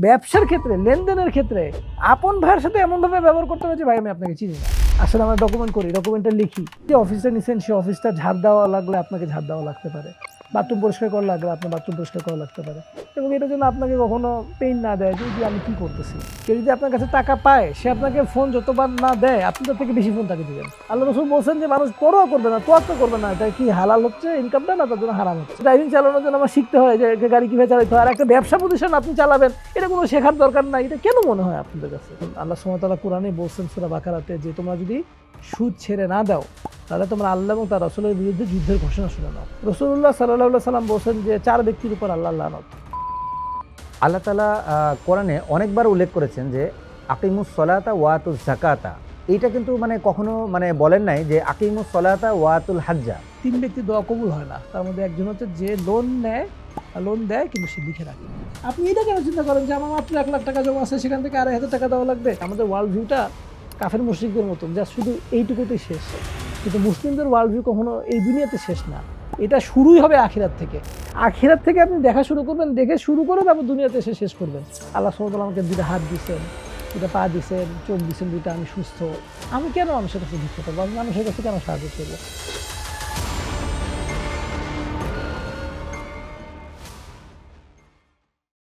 ব্যবসার ক্ষেত্রে, লেনদেনের ক্ষেত্রে, আপন ভাইয়ের সাথে এমনভাবে ব্যবহার করতে হবে যে ভাই আমি আপনাকে চিনি না। আসলে আমরা ডকুমেন্ট করি ডকুমেন্টটা লিখি। যে অফিসটা নিছেন, সে অফিসটা ঝাড় দেওয়া লাগলে আপনাকে ঝাড় দেওয়া লাগতে পারে। বাথরুম পরিষ্কার করা লাগলে আপনার বাথরুম পরিষ্কার করা লাগতে পারে। এবং এটার জন্য আপনাকে কখনো পেইন না দেয় যে আমি কী করতেছি? কেউ যদি আপনার কাছে টাকা পায়, সে আপনাকে ফোন যতবার না দেয়, আপনি তার থেকে বেশি ফোন তাকে দিবেন। আল্লাহ রসুল বলছেন যে, মানুষ পরোয়া করবে না, তোয়াক্কা করবে না। এটা কি হালাল হচ্ছে ইনকামটা না তার জন্য হারাম হচ্ছে? ড্রাইভিং চালানোর জন্য আমার শিখতে হয় যে গাড়ি কীভাবে চালাতে হয়, আর একটা ব্যবসা প্রতিষ্ঠান আপনি চালাবেন, এটা কোনো শেখার দরকার নাই। এটা কেন মনে হয় আপনাদের কাছে? আল্লাহ সুমতালা কোরআনে বলছেন সুরা বাকারাতে যে, তোমরা যদি সুদ ছেড়ে না দাও তাহলে তোমরা আল্লাহ এবং তার রসুলের বিরুদ্ধে যুদ্ধের ঘোষণা শুনে নাও। রসুল্লাহ সাল্লাহ সাল্লাম বলছেন যে চার ব্যক্তির উপর আল্লাহ লানত। আল্লাহ তালা কোরআনে অনেকবার উল্লেখ করেছেন যে আকিমুস সলাতা ওয়াতুল জাকাতা এইটা কিন্তু মানে কখনো মানে বলেন নাই যে আকিমুস সলাতা ওয়াতুল হাজ্জা। তিন ব্যক্তি দোয়া কবুল হয় না। তার মধ্যে একজন হচ্ছে যে লোন নেয় লোন দেয় কিন্তু সে লিখে রাখে। আপনি এটা কেন চিন্তা করেন যে আমার মাত্র এক লাখ টাকা জমা আছে সেখান থেকে আড়াই হাজার টাকা দেওয়া লাগবে? আমাদের ওয়ার্ল্ড ভিউটা কাফের মুশ্রিকদের মতন যা শুধু এইটুকুতেই শেষ। কিন্তু মুসলিমদের ওয়ার্ল্ড ভিউ কখনো এই দুনিয়াতে শেষ না। এটা শুরুই হবে আখিরাত থেকে। আখিরাত থেকে আপনি দেখা শুরু করবেন, দেখে শুরু করে তারপর দুনিয়াতে এসে শেষ করবেন। আল্লাহ সমতল আমাকে দুটা হাত দিচ্ছেন দুটা পা দিচ্ছেন চোখ দিচ্ছেন দুটা আমি সুস্থ। আমি কেন মানুষের কাছে ভিক্ষা করব? আমি মানুষের কাছে কেন সাহায্য করব?